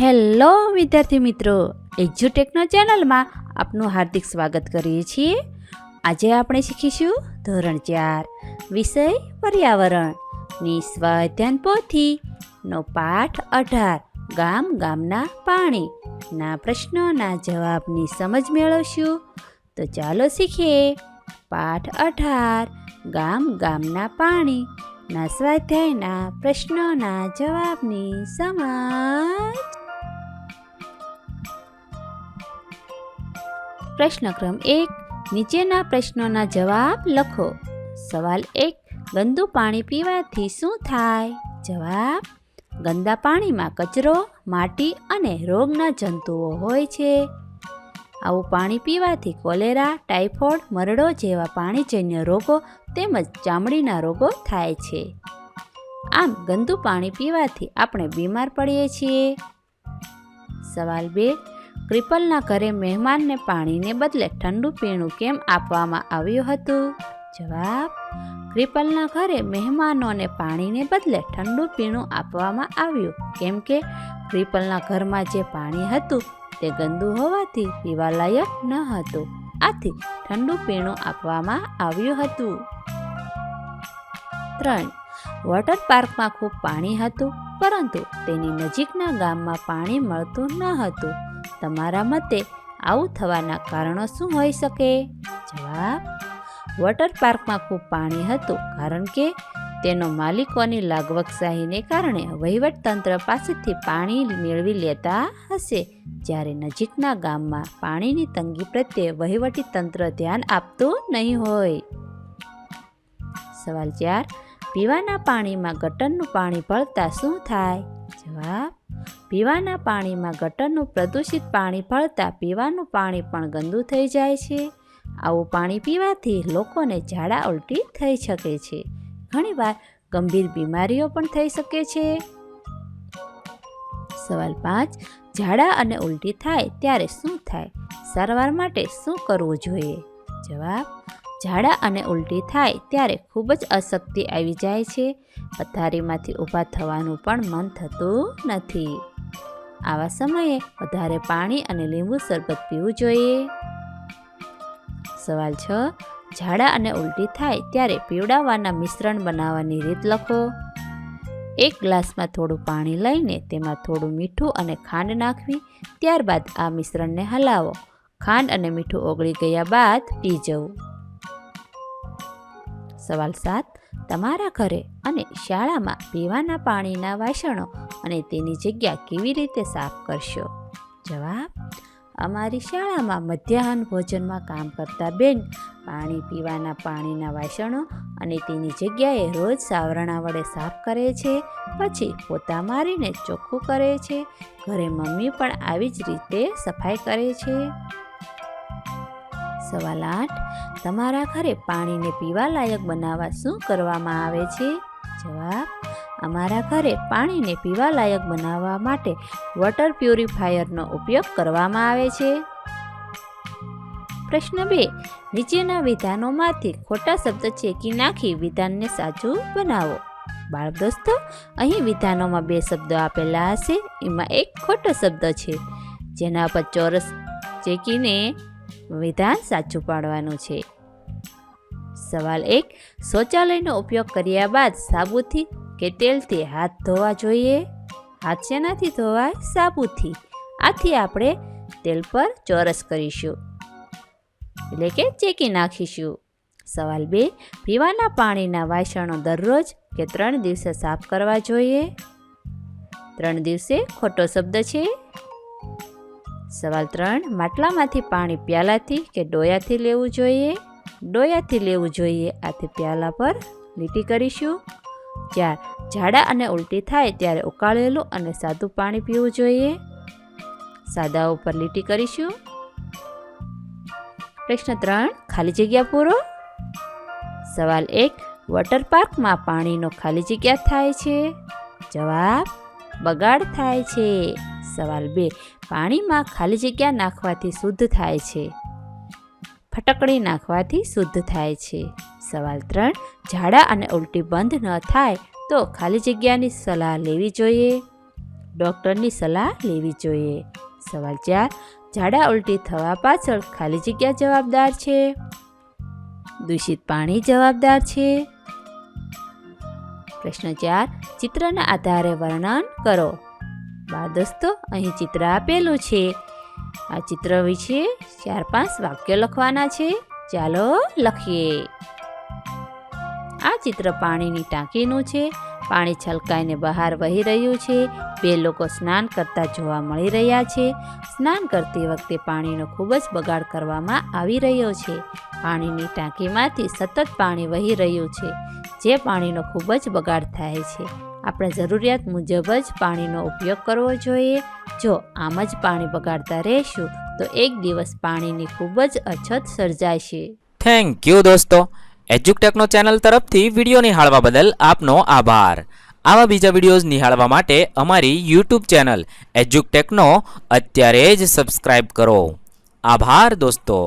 Hello વિદ્યાર્થી મિત્રો એજ્યુટેકનો ચેનલમાં આપનું હાર્દિક સ્વાગત કરીએ છીએ. આજે આપણે શીખીશું ધોરણ ચાર, વિષય પર્યાવરણ. ની સ્વાધ્યાન પોથી નો પાઠ અઢાર, ગામ ગામના પાણી. ના પ્રશ્નોના જવાબની સમજ મેળવશું. તો ચાલો શીખીએ. પાઠ અઢાર, ગામ ગામના પાણી. ના સ્વાધ્યાયના પ્રશ્નોના જવાબની સમજ. પ્રશ્ન ક્રમ એક, નીચેના પ્રશ્નોના જવાબ લખો. સવાલ એક, ગંદુ પાણી પીવાથી શું થાય? જવાબ, ગંદા પાણીમાં કચરો, માટી અને રોગના જંતુઓ હોય છે. આવું પાણી પીવાથી કોલેરા ટાઇફોઇડ મરડો જેવા પાણીજન્ય રોગો તેમજ ચામડીના રોગો થાય છે. આમ, ગંદુ પાણી પીવાથી આપણે બીમાર પડીએ છીએ. સવાલ બે ક્રિપલના ઘરે મહેમાનને પાણીને બદલે ઠંડુ પીણું કેમ આપવામાં આવ્યું હતું? જવાબ, ક્રિપલના ઘરે મહેમાનોને પાણીને બદલે ઠંડુ પીણું આપવામાં આવ્યું. કેમ કે ક્રિપલના ઘરમાં જે પાણી હતું તે ગંદુ હોવાથી પીવાલાયક ન હતું. આથી ઠંડુ પીણું આપવામાં આવ્યું હતું. ત્રણ, વોટર પાર્કમાં ખૂબ પાણી હતું, પરંતુ તેની નજીકના ગામમાં પાણી મળતું ન હતું. તમારા મતે આવું થવાના કારણો શું હોઈ શકે? જવાબ, વોટર પાર્કમાં ખૂબ પાણી હતું કારણ કે તેનો માલિકોની લાગવકશાહીને કારણે વહીવટતંત્ર પાસેથી પાણી મેળવી લેતા હશે. જ્યારે નજીકના ગામમાં પાણીની તંગી પ્રત્યે વહીવટી તંત્ર ધ્યાન આપતું નહીં હોય. સવાલ ચાર, પીવાના પાણીમાં ગટરનું પાણી ભળતા શું થાય? જવાબ પીવાના પાણીમાં ગટરનું પ્રદૂષિત પાણી ભળતા પીવાનું પાણી પણ ગંદુ થઈ જાય છે. આવું પાણી પીવાથી લોકોને ઝાડા ઉલટી થઈ શકે છે. ઘણીવાર ગંભીર બીમારીઓ પણ થઈ શકે છે. સવાલ પાંચ, ઝાડા અને ઉલટી થાય ત્યારે શું થાય? સારવાર માટે શું કરવું જોઈએ? જવાબ, ઝાડા અને ઉલટી થાય ત્યારે ખૂબ જ અશક્તિ આવી જાય છે. પથારીમાંથી ઊભા થવાનું પણ મન થતું નથી. આવા સમયે વધારે પાણી અને લીંબુ શરબત પીવું જોઈએ. સવાલ છ, ઝાડા અને ઉલટી થાય ત્યારે પીવડાવવાના મિશ્રણ બનાવવાની રીત લખો. એક ગ્લાસમાં થોડું પાણી લઈને તેમાં થોડું મીઠું અને ખાંડ નાખવી, ત્યારબાદ આ મિશ્રણને હલાવો. ખાંડ અને મીઠું ઓગળી ગયા બાદ પી જવું સવાલ સાત તમારા ઘરે અને શાળામાં પીવાના પાણીના વાસણો અને તેની જગ્યા કેવી રીતે સાફ કરશો? જવાબ, અમારી શાળામાં મધ્યાહન ભોજનમાં કામ કરતા બેન પાણી પીવાના પાણીના વાસણો અને તેની જગ્યાએ રોજ સાવરણા વડે સાફ કરે છે, પછી પોતા મારીને ચોખ્ખું કરે છે, ઘરે મમ્મી પણ આવી જ રીતે સફાઈ કરે છે. સવાલ આઠ, તમારા ઘરે પાણીને પીવા લાયક બનાવવા શું કરવામાં આવે છે? જવાબ, અમારા ઘરે પાણીને પીવા લાયક બનાવવા માટે વોટર પ્યુરિફાયરનો ઉપયોગ કરવામાં આવે છે. પ્રશ્ન બે, નીચેના વિધાનોમાંથી ખોટા શબ્દ ચેકી નાખી વિધાનને સાચું બનાવો. બાળ દોસ્તો અહીં વિધાનોમાં બે શબ્દો આપેલા હશે, એમાં એક ખોટો શબ્દ છે, જેના પર ચોરસ ચેકીને વિધાન સાચું પાડવાનું છે. સવાલ એક, શૌચાલયનો ઉપયોગ કર્યા બાદ સાબુથી કે તેલથી હાથ ધોવા જોઈએ? હાથ શેનાથી ધોવાય? સાબુથી. આથી આપણે તેલ પર ચોરસ કરીશું. એટલે કે ચેકી નાખીશું. સવાલ બે, પીવાના પાણીના વાસણો દરરોજ કે ત્રણ દિવસે સાફ કરવા જોઈએ? ત્રણ દિવસે ખોટો શબ્દ છે? સવાલ ત્રણ, માટલામાંથી પાણી પ્યાલાથી કે ડોયાથી લેવું જોઈએ? ડોયાથી લેવું જોઈએ, આથી પ્યાલા પર લીટી કરીશું. ચાર, ઝાડા અને ઉલટી થાય ત્યારે ઉકાળેલું અને સાદું પાણી પીવું જોઈએ. સાદા ઉપર લીટી કરીશું. પ્રશ્ન ત્રણ, ખાલી જગ્યા પૂરો? સવાલ એક, વોટર પાર્કમાં પાણીનો ખાલી જગ્યા થાય છે? જવાબ, બગાડ થાય છે. સવાલ બે. પાણીમાં ખાલી જગ્યા નાખવાથી શુદ્ધ થાય છે. ફટકડી નાખવાથી શુદ્ધ થાય છે. સવાલ ત્રણ. ઝાડા અને ઉલટી બંધ ન થાય તો ખાલી જગ્યાની સલાહ લેવી જોઈએ. ડૉક્ટરની સલાહ લેવી જોઈએ. સવાલ ચાર. ઝાડા ઉલટી થવા પાછળ ખાલી જગ્યા જવાબદાર છે. દૂષિત પાણી જવાબદાર છે. પ્રશ્ન ચાર. ચિત્રના આધારે વર્ણન કરો. બાળ દોસ્તો, અહીં ચિત્ર આપેલું છે. આ ચિત્ર વિશે ચાર પાંચ વાક્યો લખવાના છે. ચાલો લખીએ. આ ચિત્ર પાણીની ટાંકીનું છે. પાણી છલકાઈને બહાર વહી રહ્યું છે. બે લોકો સ્નાન કરતા જોવા મળી રહ્યા છે. સ્નાન કરતી વખતે પાણીનો ખૂબ જ બગાડ કરવામાં આવી રહ્યો છે. પાણીની ટાંકીમાંથી સતત પાણી વહી રહ્યું છે, જે પાણીનો ખૂબ જ બગાડ થાય છે. આપણે જરૂરિયાત મુજબ જ પાણીનો ઉપયોગ કરવો જોઈએ. જો આમ જ પાણી બગાડતા રહેશું, તો એક દિવસ પાણીની ખૂબ જ અછત સર્જાશે. થેન્ક યુ દોસ્તો. એજ્યુકટેકનો ચેનલ તરફથી વીડિયો નિહાળવા બદલ આપનો આભાર. આવા બીજા વિડીયોઝ નિહાળવા માટે અમારી યુટ્યુબ ચેનલ એજ્યુકટેકનો અત્યારે જ સબસ્ક્રાઈબ કરો. આભાર દોસ્તો.